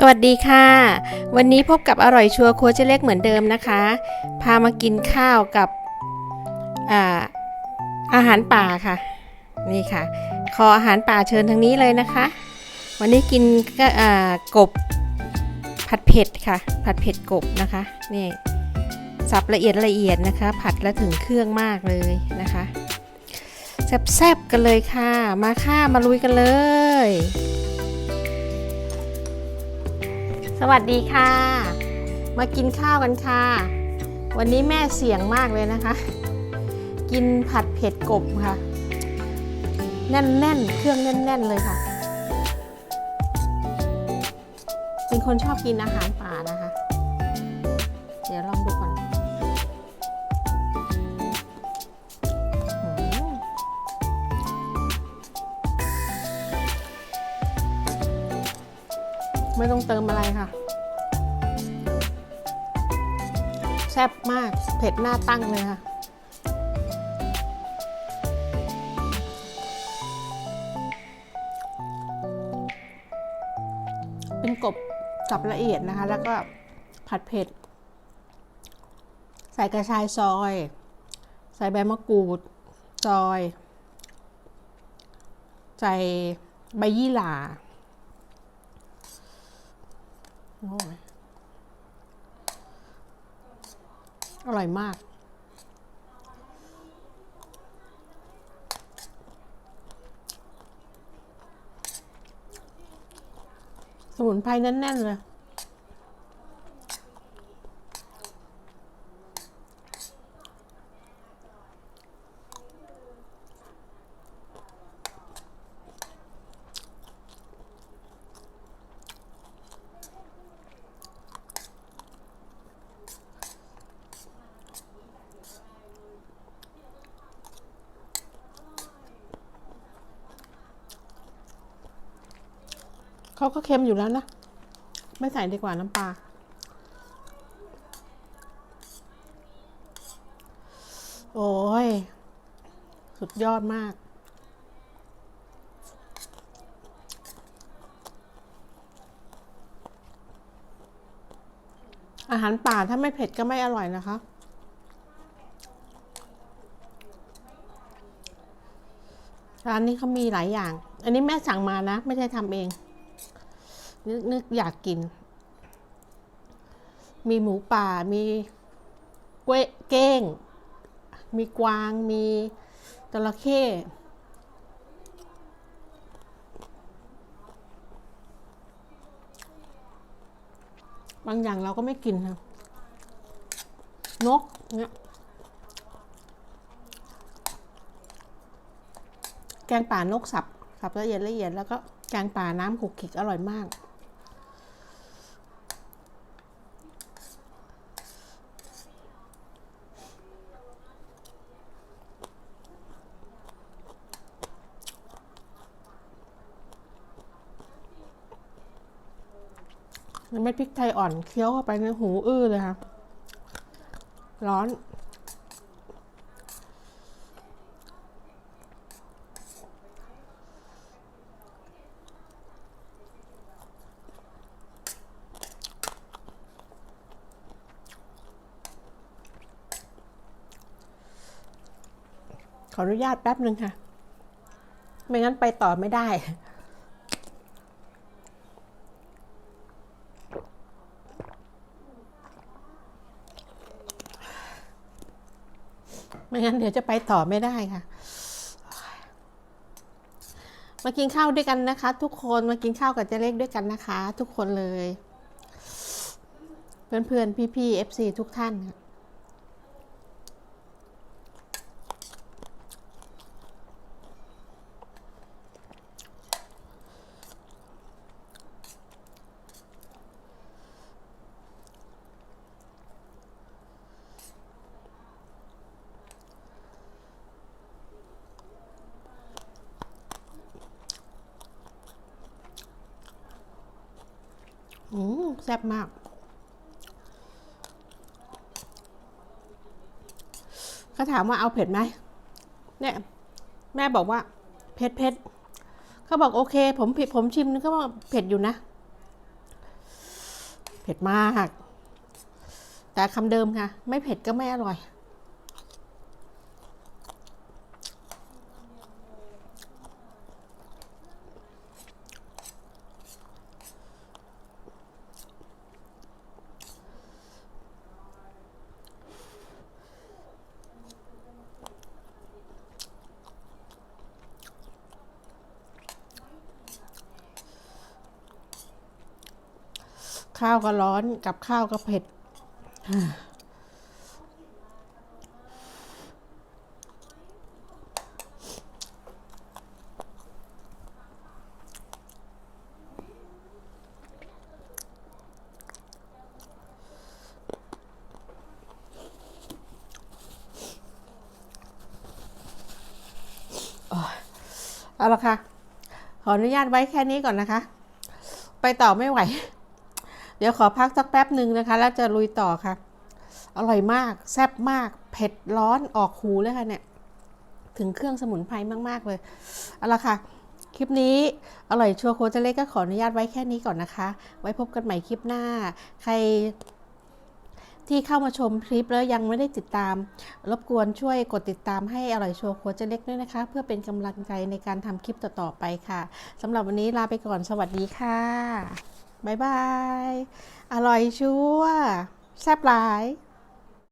สวัสดีค่ะ วันนี้พบกับอร่อยชัวร์ครัวเจเล็กเหมือนเดิมนะคะ พามากินข้าวกับอาอาหารป่าค่ะ นี่ค่ะ ขออาหารป่าเชิญทางนี้เลยนะคะ วันนี้กินก็กบผัดเผ็ดค่ะ ผัดเผ็ดกบนะคะนี่สับละเอียดละเอียดนะคะ ผัดแล้วถึงเครื่องมากเลยนะคะแซ่บๆกันเลยค่ะ มาค่ะมาลุยกันเลย สวัสดีค่ะ มากินข้าวกันค่ะ วันนี้แม่เสียงมากเลยนะคะ กินผัดเผ็ดกบค่ะ แน่นๆ เครื่องแน่น ๆ เลยค่ะ เป็นคนชอบกินอาหารป่านะคะ เดี๋ยวลองดู ไม่ต้องเติมอะไรค่ะ แซ่บมาก เผ็ดหน้าตั้งเลยค่ะ เป็นกบสับละเอียดนะคะ แล้วก็ผัดเผ็ด ใส่กระชายซอย ใส่ใบมะกรูดซอย ใส่ใบยี่หร่า อ้ยอร่อยมาก สมุนไพรแน่น ๆ เลย เขาก็เค็มอยู่แล้วนะ ไม่ใส่ดีกว่าน้ำปลาโอ้ย สุดยอดมาก อาหารป่าถ้าไม่เผ็ดก็ไม่อร่อยนะคะร้านนี้เขามีหลายอย่าง อันนี้แม่สั่งมานะ ไม่ใช่ทำเอง นึกนึกอยากกิน มีหมูป่า มีเก้เก้ง มีกวาง มีจระเข้บางอย่างเราก็ไม่กินนะนกเนี่ยแกงป่านกสับสับละเอียดละเอียดแล้วก็แกงป่าน้ำขุกขิกอร่อยมาก เม็ดพริกไทยอ่อนเคี้ยวเข้าไปในหูอื้อเลยค่ะ ร้อน ขออนุญาตแป๊บหนึ่งค่ะ ไม่งั้นไปต่อไม่ได้ ไม่งั้นเดี๋ยวจะไปต่อไม่ได้ค่ะ มากินข้าวด้วยกันนะคะ ทุกคนมากินข้าวกับเจ๊เล็กด้วยกันนะคะ ทุกคนเลย เพื่อนๆพี่ๆ FC ทุกท่านค่ะ อืมแซ่บมากเขาถามว่าเอาเผ็ดไหม เนี่ย แม่บอกว่า เผ็ดเผ็ดเขาบอกโอเค ผมผิดผมชิมก็ว่าเผ็ดอยู่นะ เผ็ดมาก แต่คำเดิมค่ะ ไม่เผ็ดก็ไม่อร่อย ข้าวก็ร้อน กับข้าวก็เผ็ด เอาละค่ะ ขออนุญาตไว้แค่นี้ก่อนนะคะ ไปต่อไม่ไหว เดี๋ยวขอพักสักแป๊บหนึ่งนะคะ แล้วจะลุยต่อค่ะ อร่อยมาก แซ่บมาก เผ็ดร้อนออกหูเลยค่ะเนี่ย ถึงเครื่องสมุนไพรมากๆเลยเอาละค่ะ คลิปนี้อร่อยชัวร์โคจะเล็กก็ขออนุญาตไว้แค่นี้ก่อนนะคะ ไว้พบกันใหม่คลิปหน้า ใครที่เข้ามาชมคลิปแล้วยังไม่ได้ติดตาม รบกวนช่วยกดติดตามให้อร่อยชัวร์โคจะเล็กด้วยนะคะ เพื่อเป็นกำลังใจในการทำคลิปต่อๆไปค่ะสำหรับวันนี้ลาไปก่อนสวัสดีค่ะ บายบาย อร่อยชัวร์แซ่บหลาย